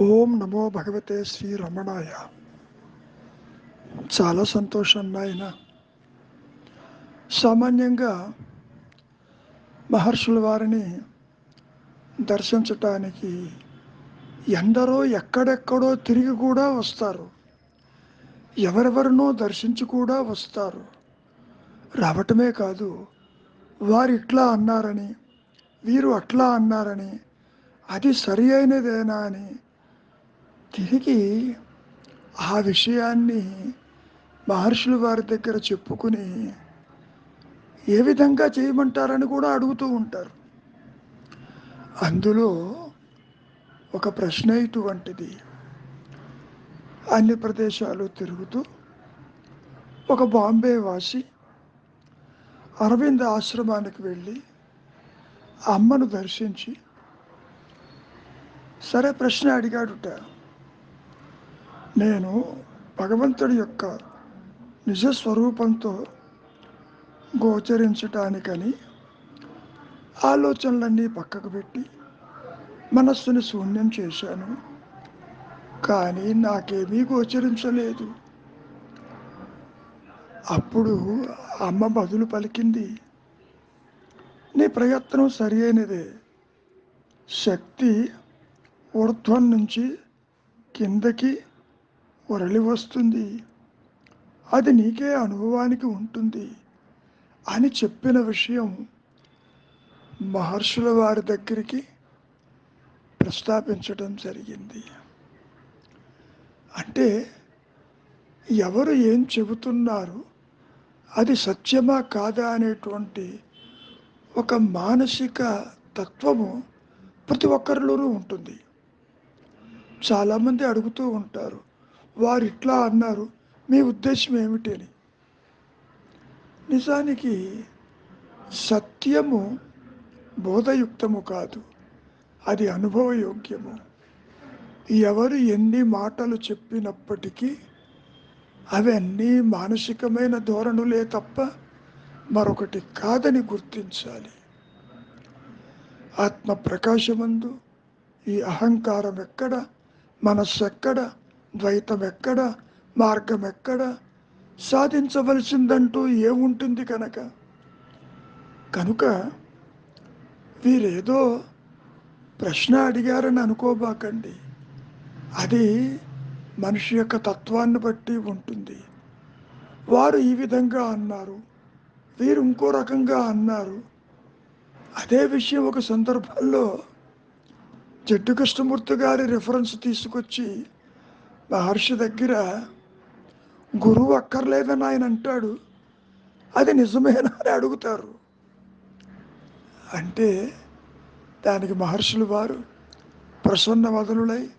ఓం నమో భగవతే శ్రీ రమణాయ. చాలా సంతోషం నాయన. సామాన్యంగా మహర్షుల వారిని దర్శించటానికి ఎందరో ఎక్కడెక్కడో తిరిగి కూడా వస్తారు. ఎవరెవరినో దర్శించి కూడా వస్తారు. రావటమే కాదు వారు ఇట్లా అన్నారని వీరు అట్లా అన్నారని అది సరి అయినదేనా అని తిరిగి ఆ విషయాన్ని మహర్షుల వారి దగ్గర చెప్పుకుని ఏ విధంగా చేయమంటారని కూడా అడుగుతూ ఉంటారు. అందులో ఒక ప్రశ్న ఇటువంటిది. అన్ని ప్రదేశాలు తిరుగుతూ ఒక బాంబే వాసి అరవింద్ ఆశ్రమానికి వెళ్ళి అమ్మను దర్శించి సరే ప్రశ్న అడిగాడుట. నేను భగవంతుడి యొక్క నిజ స్వరూపంతో గోచరించటానికని ఆలోచనలన్నీ పక్కకు పెట్టి మనస్సుని శూన్యం చేశాను. కానీ నాకేమీ గోచరించలేదు. అప్పుడు అమ్మ బదులు పలికింది నీ ప్రయత్నం సరి అయినదే. శక్తి ఊర్ధ్వం నుంచి కిందకి వరలి వస్తుంది. అది నీకే అనుభవానికి ఉంటుంది. అని చెప్పిన విషయం మహర్షుల వారి దగ్గరికి ప్రస్తాపించడం జరిగింది. అంటే ఎవరు ఏం చెబుతున్నారు అది సత్యమా కాదా అనేటువంటి ఒక మానసిక తత్వము ప్రతి ఒక్కరిలోనూ ఉంటుంది. చాలామంది అడుగుతూ ఉంటారు వారు ఇట్లా అన్నారు. మీ ఉద్దేశం ఏమిటి అని. నిజానికి సత్యము బోధయుక్తము కాదు. అది అనుభవయోగ్యము. ఎవరు ఎన్ని మాటలు చెప్పినప్పటికీ అవన్నీ మానసికమైన ధోరణులే తప్ప మరొకటి కాదని గుర్తించాలి. ఆత్మ ప్రకాశమందు ఈ అహంకారం ఎక్కడ? మనస్సు ఎక్కడ? ద్వైతం ఎక్కడ మార్గం ఎక్కడ సాధించవలసిందంటూ ఏముంటుంది కనుక? కనుక వీరేదో ప్రశ్న అడిగారని అనుకోబాకండి. అది మనిషి యొక్క తత్వాన్ని బట్టి ఉంటుంది. వారు ఈ విధంగా అన్నారు. వీరు ఇంకో రకంగా అన్నారు. అదే విషయం ఒక సందర్భంలో జడ్డు కృష్ణమూర్తి గారి రిఫరెన్స్ తీసుకొచ్చి మహర్షి దగ్గర గురువు అక్కర్లేదని ఆయన అంటాడు. అది నిజమేనా అని అడుగుతారు. అంటే దానికి మహర్షులు వారు ప్రసన్న వదనులై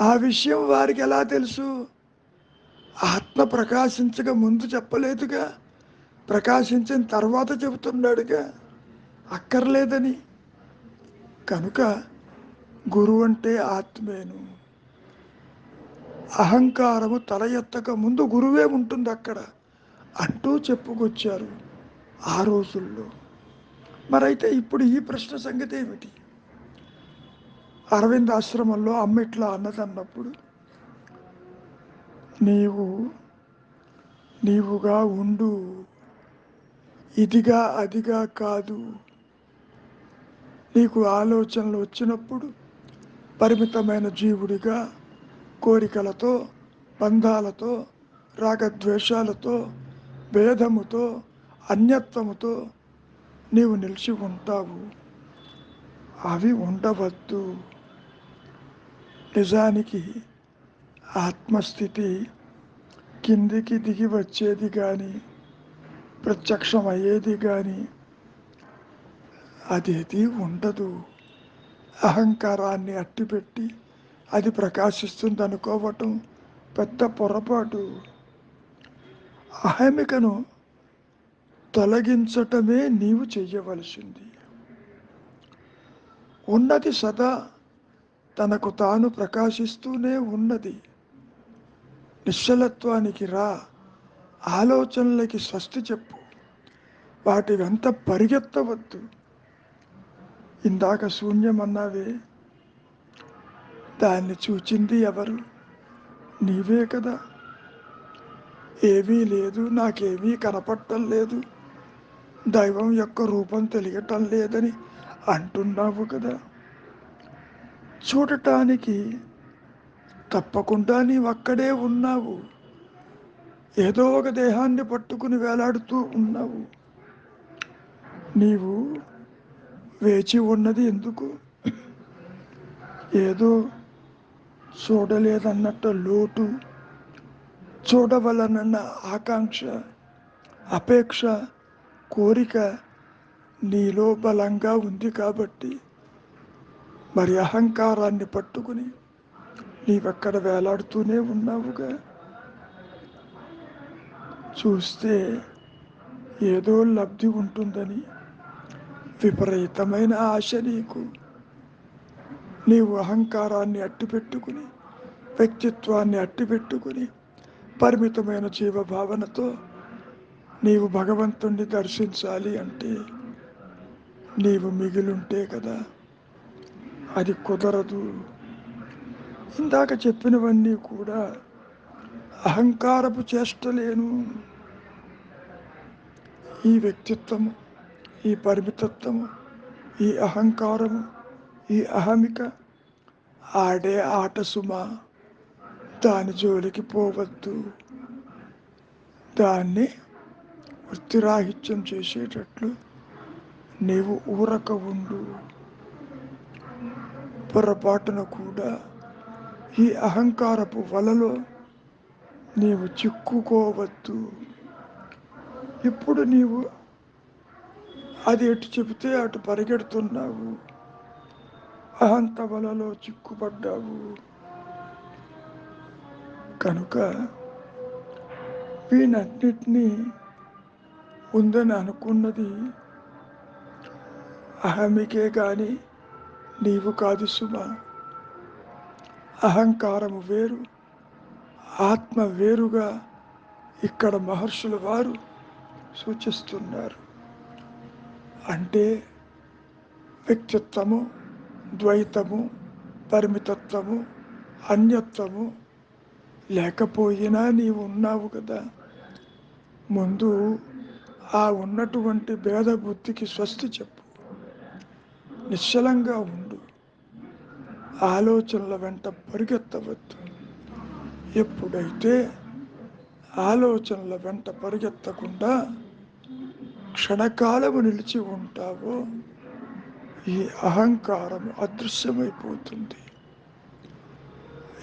ఆ విషయం వారికి ఎలా తెలుసు? ఆత్మ ప్రకాశించక ముందు చెప్పలేదుగా ప్రకాశించిన తర్వాత చెబుతున్నాడుగా అక్కర్లేదని. కనుక గురువు అంటే ఆత్మేను. అహంకారము తల ఎత్తక ముందు గురువే ఉంటుంది అక్కడ అంటూ చెప్పుకొచ్చారు ఆ రోజుల్లో. మరైతే ఇప్పుడు ఈ ప్రశ్న సంగతి ఏమిటి? అరవింద్ ఆశ్రమంలో అమ్మిట్లా అన్నదన్నప్పుడు నీవు నీవుగా ఉండు ఇదిగా అదిగా కాదు నీకు ఆలోచనలు వచ్చినప్పుడు పరిమితమైన జీవుడిగా కోరికలతో బంధాలతో రాగద్వేషాలతో భేదముతో అన్యత్వముతో నీవు నిలిచి ఉంటావు. అవి ఉండవద్దు. నిజానికి ఆత్మస్థితి కిందికి దిగి వచ్చేది కానీ ప్రత్యక్షం అయ్యేది కానీ అదేది ఉండదు. అహంకారాన్ని అట్టిపెట్టి అది ప్రకాశిస్తుంది అనుకోవటం పెద్ద పొరపాటు. అహమికను తొలగించటమే నీవు చెయ్యవలసింది. ఉన్నది సదా తనకు తాను ప్రకాశిస్తూనే ఉన్నది. నిశ్చలత్వానికి రా ఆలోచనలకి స్వస్తి చెప్పు. వాటి వెంత పరిగెత్తవద్దు. ఇందాక శూన్యం అన్నావే దాన్ని చూచింది ఎవరు? నీవే కదా. ఏమీ లేదు నాకేమీ కనపడటం లేదు. దైవం యొక్క రూపం తెలియటం లేదని అంటున్నావు కదా. చూడటానికి తప్పకుండా నీవు అక్కడే ఉన్నావు. ఏదో ఒక దేహాన్ని పట్టుకుని వేలాడుతూ ఉన్నావు. నీవు వేచి ఉన్నది ఎందుకు? ఏదో చూడలేదన్నట్టు లోటు చూడవలనన్న ఆకాంక్ష అపేక్ష కోరిక నీలో బలంగా ఉంది కాబట్టి మరి అహంకారాన్ని పట్టుకుని నీవెక్కడ వేలాడుతూనే ఉన్నావుగా? చూస్తే ఏదో లబ్ధి ఉంటుందని విపరీతమైన ఆశ నీకు. నీవు అహంకారాన్ని అట్టిపెట్టుకుని వ్యక్తిత్వాన్ని అట్టిపెట్టుకుని పరిమితమైన జీవభావనతో నీవు భగవంతుణ్ణి దర్శించాలి అంటే నీవు మిగిలుంటే కదా అది కుదరదు. ఇందాక చెప్పినవన్నీ కూడా అహంకారపు చేష్టలేను. ఈ వ్యక్తిత్వము ఈ పరిమితత్వము ఈ అహంకారము ఈ అహమిక ఆడే ఆట సుమ. దాని జోలికి పోవద్దు. దాన్ని వృత్తిరాహిత్యం చేసేటట్లు నీవు ఊరక ఉండు. పొరపాటున కూడా ఈ అహంకారపు వలలో నీవు చిక్కుకోవద్దు. ఇప్పుడు నీవు అది ఎటు చెబితే అటు పరిగెడుతున్నావు. అహంత వలలో చిక్కుపడ్డావు. కనుక వీనన్నిటినీ ఉందని అనుకున్నది అహమికే కానీ నీవు కాదు సుమ. అహంకారము వేరు ఆత్మ వేరుగా ఇక్కడ మహర్షుల వారు సూచిస్తున్నారు. అంటే వ్యక్తిత్వము ద్వైతము పరిమితత్వము అన్యత్వము లేకపోయినా నీవు ఉన్నావు కదా. ముందు ఆ ఉన్నటువంటి భేద బుద్ధికి స్వస్తి చెప్పు. నిశ్చలంగా ఉండు. ఆలోచనల వెంట పరిగెత్తవద్దు. ఎప్పుడైతే ఆలోచనల వెంట పరిగెత్తకుండా క్షణకాలము నిలిచి ఉంటావో ఈ అహంకారం అదృశ్యమైపోతుంది.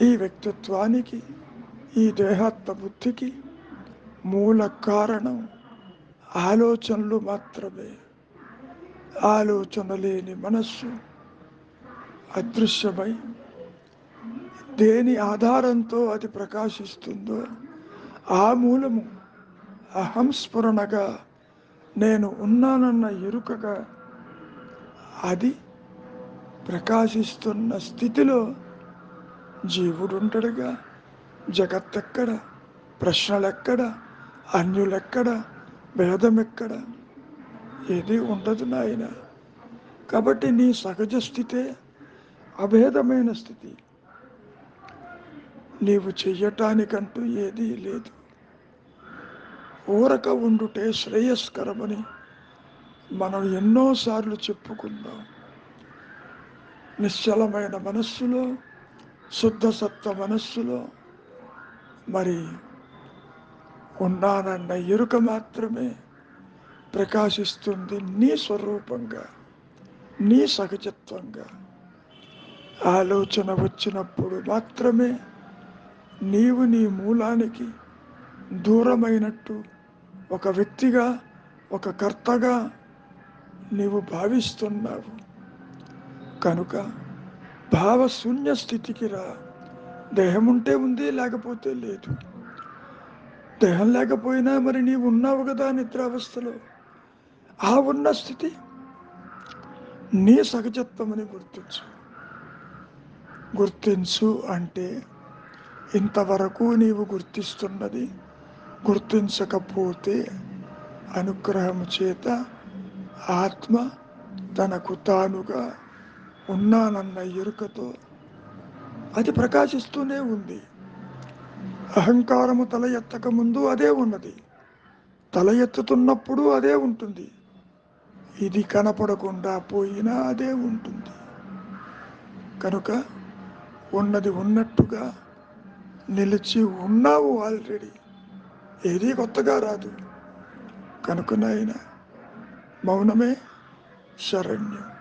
ఈ వ్యక్తిత్వానికి ఈ దేహాత్మ బుద్ధికి మూల కారణం ఆలోచనలు మాత్రమే. ఆలోచన లేని మనస్సు అదృశ్యమై దేని ఆధారంతో అది ప్రకాశిస్తుందో ఆ మూలము అహంస్ఫురణగా నేను ఉన్నానన్న ఎరుకగా అది ప్రకాశిస్తున్న స్థితిలో జీవుడుంటడుగా. జగత్తెక్కడ? ప్రశ్నలెక్కడ? అన్యులెక్కడ? భేదమెక్కడ ఏది ఉండదు నాయన. కాబట్టి నీ సహజ స్థితే అభేదమైన స్థితి. నీవు చెయ్యటానికంటూ ఏదీ లేదు. ఊరక ఉండుటే శ్రేయస్కరమని మనం ఎన్నోసార్లు చెప్పుకుందాం. నిశ్చలమైన మనస్సులో శుద్ధ సత్వ మనస్సులో మరి ఉన్నానన్న ఎరుక మాత్రమే ప్రకాశిస్తుంది నీ స్వరూపంగా నీ సహజత్వంగా. ఆలోచన వచ్చినప్పుడు మాత్రమే నీవు నీ మూలానికి దూరమైనట్టు ఒక వ్యక్తిగా ఒక కర్తగా నీవు భావిస్తున్నావు. కనుక భావశూన్య స్థితికి రా. దేహం ఉంటే ఉంది లేకపోతే లేదు. దేహం లేకపోయినా మరి నీవు ఉన్నావు కదా నిద్రావస్థలో. ఆ ఉన్న స్థితి నీ సహజత్వమని గుర్తించు. గుర్తించు అంటే ఇంతవరకు నీవు గుర్తిస్తున్నది గుర్తించకపోతే అనుగ్రహము చేత ఆత్మ తనకు తానుగా ఉన్నానన్న ఎరుకతో అది ప్రకాశిస్తూనే ఉంది. అహంకారము తల ఎత్తక ముందు అదే ఉన్నది. తల ఎత్తుతున్నప్పుడు అదే ఉంటుంది. ఇది కనపడకుండా పోయినా అదే ఉంటుంది. కనుక ఉన్నది ఉన్నట్టుగా నిలిచి ఉన్నావు ఆల్రెడీ. ఏది కొత్తగా రాదు. కనుక నాయనా मौन में शरण्य